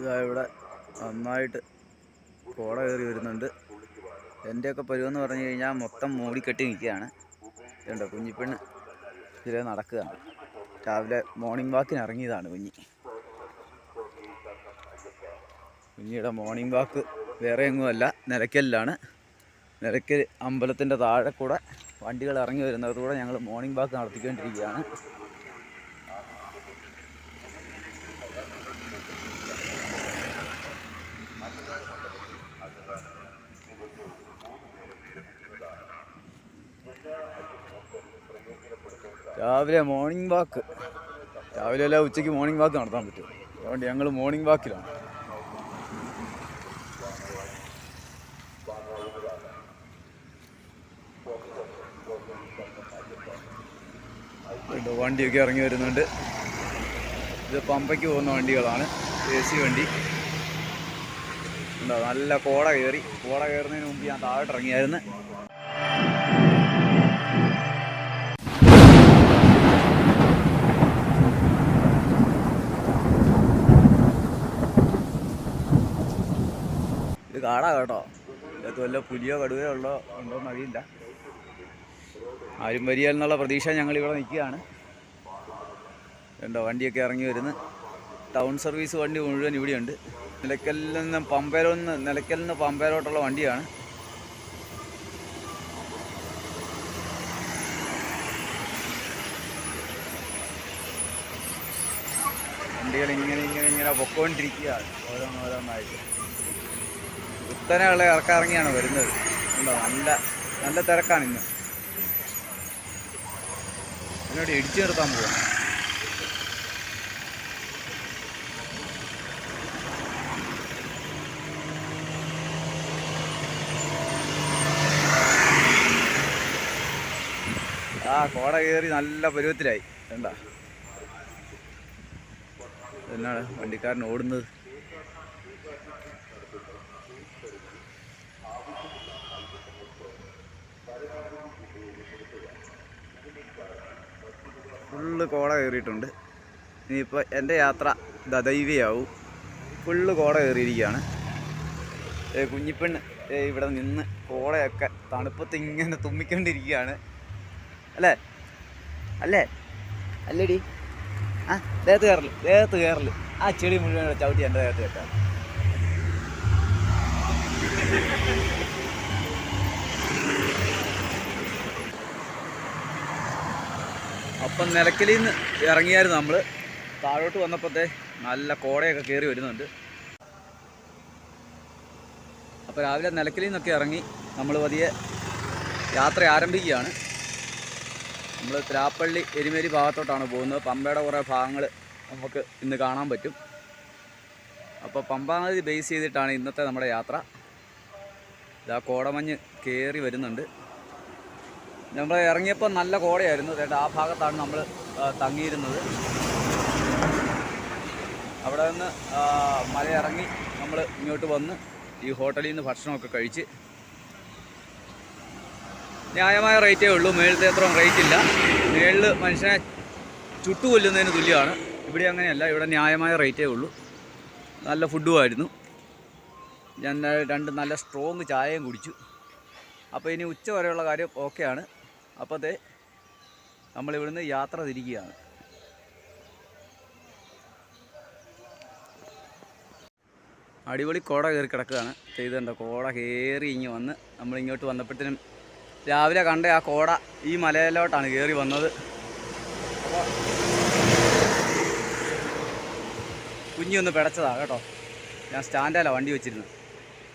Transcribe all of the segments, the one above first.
ഇതാ ഇവിടെ നന്നായിട്ട് കോട കയറി വരുന്നുണ്ട്. എന്റെയൊക്കെ പരുവെന്ന് പറഞ്ഞു കഴിഞ്ഞാൽ മൊത്തം മൂടിക്കെട്ടി നിൽക്കുകയാണ്. ഇതുണ്ടോ കുഞ്ഞിപ്പെണ്ണ് ഇതിലെ നടക്കുകയാണ്. രാവിലെ മോർണിംഗ് വാക്കിന് ഇറങ്ങിയതാണ് കുഞ്ഞി. കുഞ്ഞിയുടെ മോർണിംഗ് വാക്ക് വേറെ എങ്ങുമല്ല നിലയ്ക്കലിലാണ്. നിലയ്ക്കൽ അമ്പലത്തിന്റെ താഴെ കൂടെ വണ്ടികൾ ഇറങ്ങി വരുന്നതോടെ ഞങ്ങൾ മോർണിംഗ് വാക്ക് നടത്തിക്കൊണ്ടിരിക്കുകയാണ്. രാവിലെ മോർണിംഗ് വാക്ക് രാവിലെ അല്ല ഉച്ചയ്ക്ക് മോർണിംഗ് വാക്ക് നടത്താൻ പറ്റും. അതുകൊണ്ട് ഞങ്ങൾ മോർണിംഗ് വാക്കിലാണ് വണ്ടിയൊക്കെ ഇറങ്ങി വരുന്നുണ്ട്. ഇത് പമ്പയ്ക്ക് പോകുന്ന വണ്ടികളാണ്. എ സി വണ്ടി. ഉണ്ടോ നല്ല കോട കയറി. കോട കയറുന്നതിന് മുമ്പ് ഞാൻ താഴോട്ട് ഇറങ്ങിയായിരുന്നു കാടാ കേട്ടോ. ഇതിനകത്ത് വല്ല പുലിയോ കടുവയോ ഉള്ളോ ഉണ്ടോ അറിയില്ല. ആരും വരിക എന്നുള്ള പ്രതീക്ഷ ഞങ്ങൾ ഇവിടെ നിൽക്കുകയാണ്. ഉണ്ടോ വണ്ടിയൊക്കെ ഇറങ്ങി വരുന്നു. ടൗൺ സർവീസ് വണ്ടി മുഴുവൻ ഇവിടെയുണ്ട്. നിലയ്ക്കലിൽ നിന്ന് പമ്പയിലിൽ നിന്ന് നിലയ്ക്കലിൽ നിന്ന് പമ്പയിലോട്ടുള്ള വണ്ടിയാണ്. വണ്ടികൾ ഇങ്ങനെ ഇങ്ങനെ ഇങ്ങനെ പൊക്കോണ്ടിരിക്കുകയാണ്. ഓരോന്നോരോന്നായിട്ട് കുത്തനെയുള്ള ഇറക്കിറങ്ങിയാണ് വരുന്നത്. ഉണ്ടോ? നല്ല നല്ല തിരക്കാണ് ഇന്ന്. എന്നോട് ഇടിച്ചു നിർത്താൻ പോവാം. ആ കോട കയറി നല്ല പരുവത്തിലായി. കണ്ട? എന്നാണ് വണ്ടിക്കാരൻ ഓടുന്നത്? ഫുള്ള് കോട കയറിയിട്ടുണ്ട്. ഇനിയിപ്പോൾ എന്റെ യാത്ര ദൈവിയാവും. ഫുള്ള് കോട കയറിയിരിക്കുകയാണ്. കുഞ്ഞിപ്പെണ്ണ് ഇവിടെ നിന്ന് കോടയൊക്കെ തണുപ്പത്ത് ഇങ്ങനെ തുമ്മിക്കൊണ്ടിരിക്കുകയാണ്. അല്ലേ? അല്ലേ? അല്ലേടി. ആ ദേഹത്ത് കയറൽ ദേഹത്ത് കയറൽ. ആ ചെടി മുഴുവൻ ചവിട്ടി എന്റെ ദേഹത്ത് കെട്ടാം അപ്പം നിലക്കലിൽ നിന്ന് ഇറങ്ങിയായിരുന്നു നമ്മൾ താഴോട്ട് വന്നപ്പോഴത്തെ നല്ല കോടയൊക്കെ കയറി വരുന്നുണ്ട്. അപ്പോൾ രാവിലെ നിലക്കലിൽ നിന്നൊക്കെ ഇറങ്ങി നമ്മൾ പതിയെ യാത്ര ആരംഭിക്കുകയാണ്. നമ്മൾ തിരാപ്പള്ളി എരിമേരി ഭാഗത്തോട്ടാണ് പോകുന്നത്. പമ്പയുടെ കുറേ ഭാഗങ്ങൾ നമുക്ക് ഇന്ന് കാണാൻ പറ്റും. അപ്പോൾ പമ്പാ നദി ബേസ് ചെയ്തിട്ടാണ് ഇന്നത്തെ നമ്മുടെ യാത്ര. ഇതാ കോടമഞ്ഞ് കയറി വരുന്നുണ്ട്. നമ്മൾ ഇറങ്ങിയപ്പോൾ നല്ല കോടയായിരുന്നു. ചേട്ടാ ആ ഭാഗത്താണ് നമ്മൾ തങ്ങിയിരുന്നത്. അവിടെ നിന്ന് ഇറങ്ങി നമ്മൾ ഇങ്ങോട്ട് വന്ന് ഈ ഹോട്ടലിൽ നിന്ന് ഭക്ഷണമൊക്കെ കഴിച്ച് ന്യായമായ റേറ്റേ ഉള്ളൂ. മേളത്തെ അത്രയും റേറ്റ് ഇല്ല മേളിൽ മനുഷ്യനെ ചുട്ടുകൊല്ലുന്നതിന് തുല്യമാണ്. ഇവിടെ അങ്ങനെയല്ല ഇവിടെ ന്യായമായ റേറ്റേ ഉള്ളൂ. നല്ല ഫുഡുമായിരുന്നു. ഞാൻ രണ്ട് നല്ല സ്ട്രോങ് ചായയും കുടിച്ചു. അപ്പോൾ ഇനി ഉച്ച വരെയുള്ള കാര്യം ഓക്കെയാണ്. അപ്പോൾ അതെ നമ്മളിവിടുന്ന് യാത്ര തിരിക്കുകയാണ്. അടിപൊളി കോട കയറി കിടക്കുകയാണ്. ചെയ്തിട്ടുണ്ട് കോട കയറി ഇങ്ങ് വന്ന് നമ്മളിങ്ങോട്ട് വന്നപ്പോഴത്തേനും രാവിലെ കണ്ട ആ കോട ഈ മലയിലോട്ടാണ് കയറി വന്നത്. അപ്പോൾ കുഞ്ഞൊന്ന് പിടച്ചതാണ് കേട്ടോ. ഞാൻ സ്റ്റാൻഡാലാണ് വണ്ടി വെച്ചിരുന്നത്.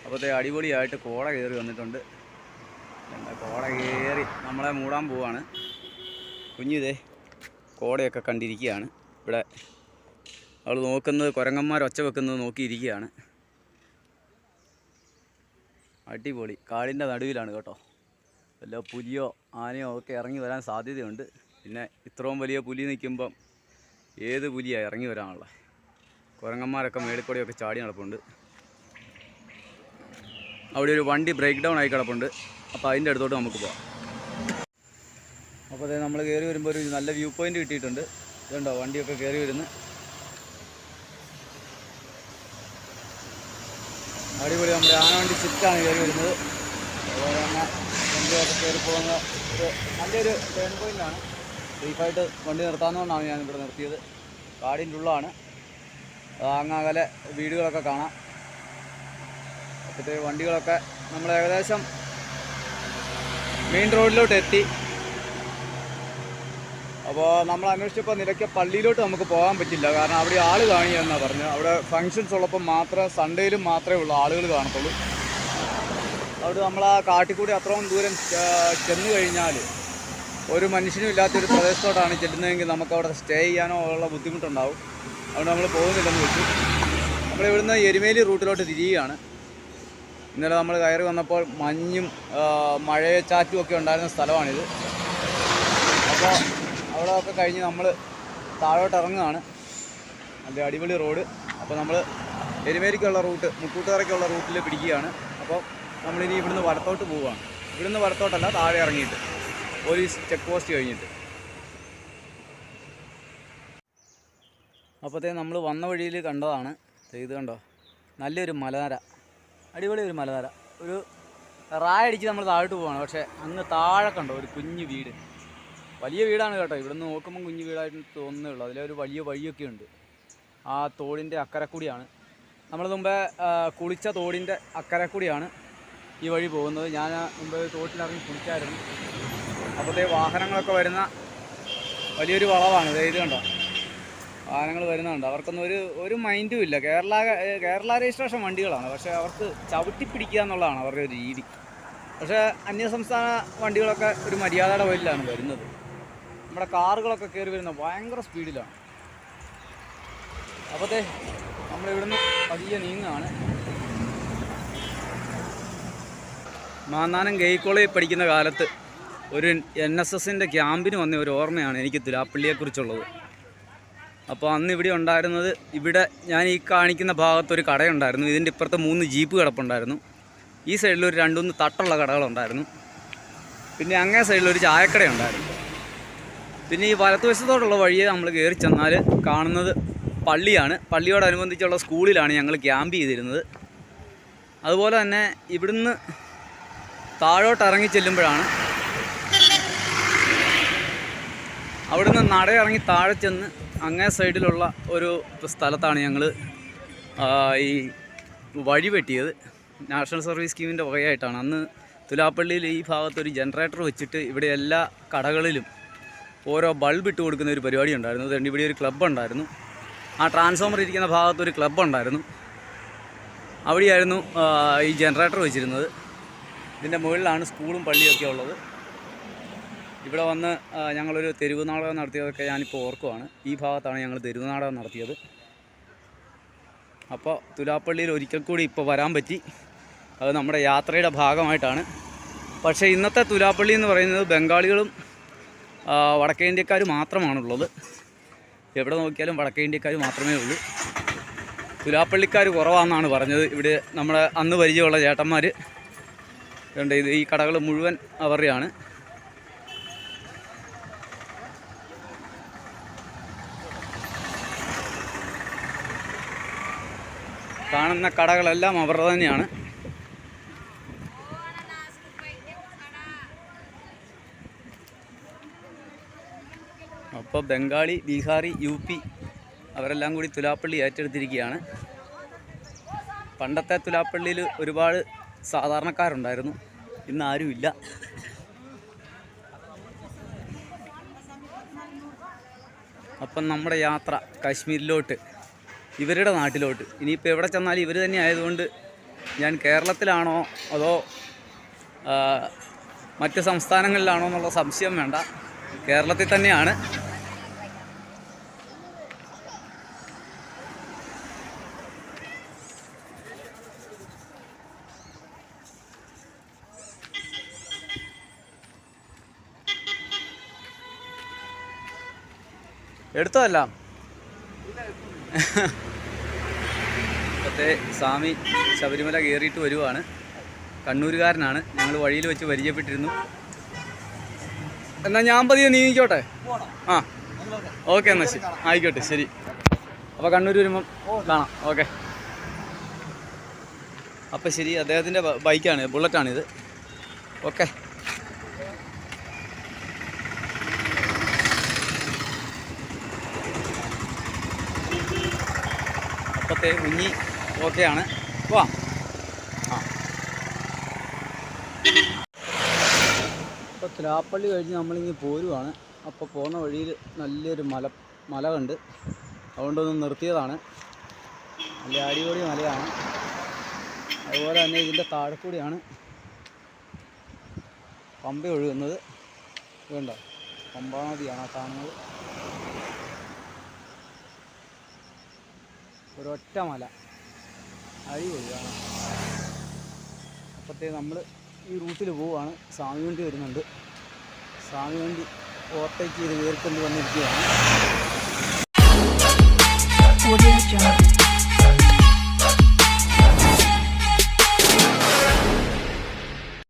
അപ്പോഴത്തെ അടിപൊളിയായിട്ട് കോട കയറി വന്നിട്ടുണ്ട്. കോട കയറി നമ്മളെ മൂടാൻ പോവാണ്. കുഞ്ഞിതേ കോടയൊക്കെ കണ്ടിരിക്കുകയാണ്. ഇവിടെ അവൾ നോക്കുന്നത് കുരങ്ങന്മാർ ഒച്ച വെക്കുന്നത് നോക്കിയിരിക്കുകയാണ്. അടിപൊളി. കാടിന്റെ നടുവിലാണ് കേട്ടോ. വല്ല പുലിയോ ആനയോ ഒക്കെ ഇറങ്ങി വരാൻ സാധ്യതയുണ്ട്. പിന്നെ ഇത്രയും വലിയ പുലി നിൽക്കുമ്പം ഏത് പുലിയാണ് ഇറങ്ങി വരാനുള്ള? കുരങ്ങന്മാരൊക്കെ മേളിക്കൂടെയൊക്കെ ചാടി നടപ്പുണ്ട്. അവിടെ ഒരു വണ്ടി ബ്രേക്ക് ഡൗൺ ആയി കിടപ്പുണ്ട്. അപ്പോൾ അതിന്റെ അടുത്തോട്ട് നമുക്ക് പോകാം അപ്പോൾ അതെ നമ്മൾ കയറി വരുമ്പോൾ ഒരു നല്ല വ്യൂ പോയിന്റ് കിട്ടിയിട്ടുണ്ട്. ഇതുണ്ടോ? വണ്ടിയൊക്കെ കയറി വരുന്നു. അടിപൊളി നമ്മുടെ ആനവണ്ടി സിറ്റാണ് കയറി വരുന്നത്. അതുപോലെ തന്നെ വണ്ടിയൊക്കെ കയറി പോകുന്ന നല്ലൊരു ടേൺ പോയിന്റാണ് സേഫായിട്ട് വണ്ടി നിർത്താവുന്നതുകൊണ്ടാണ് ഞാൻ ഇവിടെ നിർത്തിയത്. കാടിന്റെ ഉള്ളാണ്. അങ്ങാകലെ വീടുകളൊക്കെ കാണാം. അപ്പോഴത്തെ വണ്ടികളൊക്കെ നമ്മൾ ഏകദേശം മെയിൻ റോഡിലോട്ട് എത്തി അപ്പോൾ നമ്മൾ അന്വേഷിച്ചപ്പോൾ നിലയ്ക്ക് പള്ളിയിലോട്ട് നമുക്ക് പോകാൻ പറ്റില്ല. കാരണം അവിടെ ആൾ കാണിയെന്നാണ് പറഞ്ഞത്. അവിടെ ഫങ്ഷൻസ് ഉള്ളപ്പോൾ മാത്രമേ സൺഡേയിലും മാത്രമേ ഉള്ളൂ ആളുകൾ കാണത്തുള്ളൂ. അവിടെ നമ്മൾ ആ കാട്ടിക്കൂടി അത്രയും ദൂരം ചെന്നു ചെന്ന് കഴിഞ്ഞാൽ ഒരു മനുഷ്യനും ഇല്ലാത്തൊരു പ്രദേശത്തോട്ടാണ് ചെല്ലുന്നതെങ്കിൽ നമുക്ക് അവിടെ സ്റ്റേ ചെയ്യാനോ ഉള്ള ബുദ്ധിമുട്ടുണ്ടാവും. അതുകൊണ്ട് നമ്മൾ പോകുന്നില്ലെന്ന് വെച്ചു. നമ്മൾ ഇവിടുന്ന് എരുമേലി റൂട്ടിലോട്ട് തിരിയുകയാണ്. ഇന്നലെ നമ്മൾ കയറി വന്നപ്പോൾ മഞ്ഞും മഴയച്ചാറ്റും ഒക്കെ ഉണ്ടായിരുന്ന സ്ഥലമാണിത്. അപ്പോൾ അവിടെ ഒക്കെ കഴിഞ്ഞ് നമ്മൾ താഴോട്ട് ഇറങ്ങുകയാണ്. നല്ല അടിപൊളി റോഡ്. അപ്പോൾ നമ്മൾ എരുമേലിക്കുള്ള റൂട്ട് മുക്കൂട്ടുകരയ്ക്കുള്ള റൂട്ടിൽ പിടിക്കുകയാണ്. അപ്പോൾ നമ്മളിനി ഇവിടുന്ന് വടത്തോട്ട് പോവുകയാണ്. ഇവിടുന്ന് വടത്തോട്ടല്ല താഴെ ഇറങ്ങിയിട്ട്. പോലീസ് ചെക്ക് പോസ്റ്റ് കഴിഞ്ഞിട്ട്. അപ്പോഴത്തേ നമ്മൾ വന്ന വഴിയിൽ കണ്ടതാണ്. ചെയ്ത് കണ്ടോ? നല്ലൊരു മലനിര. അടിപൊളി ഒരു മലനിര. ഒരു റായടിച്ച് നമ്മൾ താഴോട്ട് പോവാണ്. പക്ഷേ അങ്ങ് താഴെ കണ്ടോ ഒരു കുഞ്ഞു വീട്. വലിയ വീടാണ് കേട്ടോ. ഇവിടുന്ന് നോക്കുമ്പോൾ കുഞ്ഞു വീടായിട്ട് തോന്നുന്നേ ഉള്ളൂ. അതിലൊരു വലിയ വഴിയൊക്കെ ഉണ്ട്. ആ തോടിന്റെ അക്കരെ കൂടിയാണ് നമ്മൾ മുമ്പേ കുളിച്ച തോടിന്റെ അക്കരെ കൂടിയാണ് ഈ വഴി പോകുന്നത്. ഞാൻ മുമ്പ് തോട്ടിലിറങ്ങി കുളിച്ചായിരുന്നു. അപ്പോഴത്തെ വാഹനങ്ങളൊക്കെ വരുന്ന വലിയൊരു വളവാണ്. ഇത് കണ്ടോ? വാഹനങ്ങൾ വരുന്നുണ്ട്. അവർക്കൊന്നും ഒരു ഒരു മൈൻഡും ഇല്ല. കേരള കേരള രജിസ്ട്രേഷൻ വണ്ടികളാണ്. പക്ഷേ അവർക്ക് ചവിട്ടി പിടിക്കുക എന്നുള്ളതാണ് അവരുടെ ഒരു രീതി. പക്ഷേ അന്യസംസ്ഥാന വണ്ടികളൊക്കെ ഒരു മര്യാദയുടെ വഴിയിലാണ് വരുന്നത്. നമ്മുടെ കാറുകളൊക്കെ കയറി വരുന്ന ഭയങ്കര സ്പീഡിലാണ്. അപ്പോഴത്തെ നമ്മളിവിടുന്ന് പതിയെ നീങ്ങാണ് മാന്നാനം ഗെയ്ക്കോളേജിൽ പഠിക്കുന്ന കാലത്ത് ഒരു എൻ എസ് എസിന്റെ ക്യാമ്പിന് വന്ന ഒരു ഓർമ്മയാണ് എനിക്ക് തുലാപ്പള്ളിയെക്കുറിച്ചുള്ളത് അപ്പോൾ അന്ന് ഇവിടെ ഉണ്ടായിരുന്നത് ഇവിടെ ഞാൻ ഈ കാണിക്കുന്ന ഭാഗത്തൊരു കടയുണ്ടായിരുന്നു. ഇതിന്റെ ഇപ്പുറത്ത് മൂന്ന് ജീപ്പ് കിടപ്പുണ്ടായിരുന്നു. ഈ സൈഡിൽ ഒരു രണ്ടുമൂന്ന് തട്ടുള്ള കടകളുണ്ടായിരുന്നു. പിന്നെ അങ്ങേ സൈഡിൽ ഒരു ചായക്കടയുണ്ടായിരുന്നു. പിന്നെ ഈ വലത്തുവശത്തോടുള്ള വഴിയെ നമ്മൾ കയറി ചെന്നാൽ കാണുന്നത് പള്ളിയാണ്. പള്ളിയോടനുബന്ധിച്ചുള്ള സ്കൂളിലാണ് ഞങ്ങൾ ക്യാമ്പ് ചെയ്തിരുന്നത്. അതുപോലെ തന്നെ ഇവിടുന്ന് താഴോട്ട് ഇറങ്ങി ചെല്ലുമ്പോഴാണ് അവിടുന്ന് നടയിറങ്ങി താഴെ ചെന്ന് അങ്ങേ സൈഡിലുള്ള ഒരു സ്ഥലത്താണ് ഞങ്ങൾ ഈ വഴി വെട്ടിയത്. നാഷണൽ സർവീസ് സ്കീമിന്റെ വകയായിട്ടാണ്. അന്ന് തുലാപ്പള്ളിയിൽ ഈ ഭാഗത്ത് ഒരു ജനറേറ്റർ വെച്ചിട്ട് ഇവിടെ എല്ലാ കടകളിലും ഓരോ ബൾബ് ഇട്ട് കൊടുക്കുന്ന ഒരു പരിപാടി ഉണ്ടായിരുന്നു. അതുകൊണ്ട് ഇവിടെ ഒരു ക്ലബ്ബ് ഉണ്ടായിരുന്നു. ആ ട്രാൻസ്ഫോമർ ഇരിക്കുന്ന ഭാഗത്ത് ഒരു ക്ലബ്ബ് ഉണ്ടായിരുന്നു. അവിടെയായിരുന്നു ഈ ജനറേറ്റർ വെച്ചിരുന്നത്. ഇതിന്റെ മുകളിലാണ് സ്കൂളും പള്ളിയൊക്കെ ഉള്ളത്. ഇവിടെ വന്ന് ഞങ്ങളൊരു തെരുവ് നാടകം നടത്തിയതൊക്കെ ഞാനിപ്പോൾ ഓർക്കുവാണ്. ഈ ഭാഗത്താണ് ഞങ്ങൾ തെരുവ് നാടകം നടത്തിയത്. അപ്പോൾ തുലാപ്പള്ളിയിൽ ഒരിക്കൽ കൂടി ഇപ്പോൾ വരാൻ പറ്റി. അത് നമ്മുടെ യാത്രയുടെ ഭാഗമായിട്ടാണ്. പക്ഷേ ഇന്നത്തെ തുലാപ്പള്ളി എന്ന് പറയുന്നത് ബംഗാളികളും വടക്കേ ഇന്ത്യക്കാർ മാത്രമാണുള്ളത്. എവിടെ നോക്കിയാലും വടക്കേ ഇന്ത്യക്കാർ മാത്രമേ ഉള്ളൂ. തുലാപ്പള്ളിക്കാർ കുറവാണെന്നാണ് പറഞ്ഞത്. ഇവിടെ നമ്മുടെ അന്ന് പരിചയമുള്ള ചേട്ടന്മാർ ഉണ്ട് ഇത് ഈ കടകൾ മുഴുവൻ അവരുടെയാണ്. കാണുന്ന കടകളെല്ലാം അവരുടെ തന്നെയാണ്. അപ്പോൾ ബംഗാളി ബീഹാറി യു പി അവരെല്ലാം കൂടി തുലാപ്പള്ളി ഏറ്റെടുത്തിരിക്കുകയാണ്. പണ്ടത്തെ തുലാപ്പള്ളിയിൽ ഒരുപാട് സാധാരണക്കാരുണ്ടായിരുന്നു. ഇന്ന് ആരുമില്ല അപ്പം നമ്മുടെ യാത്ര കാശ്മീരിലോട്ട്. ഇവരുടെ നാട്ടിലോട്ട്. ഇനിയിപ്പോൾ എവിടെ ചെന്നാലും ഇവർ തന്നെ ആയതുകൊണ്ട് ഞാൻ കേരളത്തിലാണോ അതോ മറ്റ് സംസ്ഥാനങ്ങളിലാണോ എന്നുള്ള സംശയം വേണ്ട. കേരളത്തിൽ തന്നെയാണ്. എടുത്തതല്ല. ഇപ്പോഴത്തെ സ്വാമി ശബരിമല കയറിയിട്ട് വരുവാണ്. കണ്ണൂരുകാരനാണ്. ഞങ്ങൾ വഴിയിൽ വെച്ച് പരിചയപ്പെട്ടിരുന്നു. എന്നാൽ ഞാൻ പതിയെ നീങ്ങിക്കോട്ടെ ആ. ഓക്കെ എന്നാൽ ശരി. ആയിക്കോട്ടെ ശരി. അപ്പോൾ കണ്ണൂർ വരുമ്പം കാണാം. ഓക്കെ. അപ്പം ശരി അദ്ദേഹത്തിന്റെ ബൈക്കാണ് ബുള്ളറ്റാണിത്. ഓക്കെ. അപ്പത്തെ കുഞ്ഞി. ഓക്കെയാണ്. പോവാം. ആ. അപ്പോൾ തിലാപ്പള്ളി കഴിഞ്ഞ് നമ്മളിങ്ങി പോരുവാണ്. അപ്പോൾ പോകുന്ന വഴിയിൽ നല്ലൊരു മല മല കണ്ട് അതുകൊണ്ടൊന്ന് നിർത്തിയതാണ്. നല്ല അടിപൊളി മലയാണ്. അതുപോലെ തന്നെ ഇതിന്റെ താഴെ കൂടിയാണ് പമ്പ ഒഴുകുന്നത്. വേണ്ട പമ്പാ നദിയാണ് ആ കാണുന്നത്. ഒരൊറ്റ മല. അടിപൊളിയാണ് അപ്പോഴത്തേ നമ്മൾ ഈ റൂട്ടിൽ പോവുകയാണ് സ്വാമി വണ്ടി വരുന്നുണ്ട്. സ്വാമി വണ്ടി ഓവർടേക്ക് ചെയ്ത് കയറിക്കൊണ്ട് വന്നിരിക്കുകയാണ്.